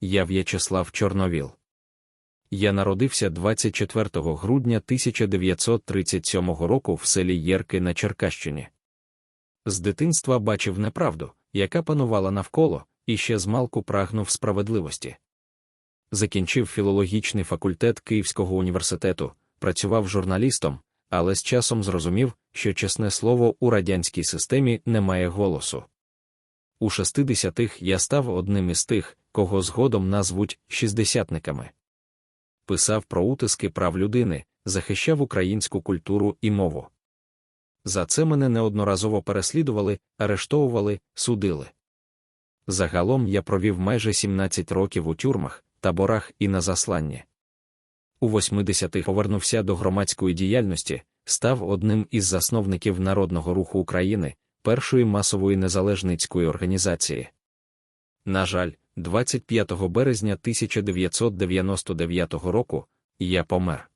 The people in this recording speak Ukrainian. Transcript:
я В'ячеслав Чорновіл. Я народився 24 грудня 1937 року в селі Єрки на Черкащині. З дитинства бачив неправду, яка панувала навколо, і ще змалку прагнув справедливості. Закінчив філологічний факультет Київського університету, працював журналістом, але з часом зрозумів, що чесне слово у радянській системі не має голосу. У 60-х я став одним із тих, кого згодом назвуть шістдесятниками. Писав про утиски прав людини, захищав українську культуру і мову. За це мене неодноразово переслідували, арештовували, судили. Загалом я провів майже 17 років у тюрмах, таборах і на засланні. У 80-х повернувся до громадської діяльності, став одним із засновників Народного руху України, першої масової незалежницької організації. На жаль, 25 березня 1999 року я помер.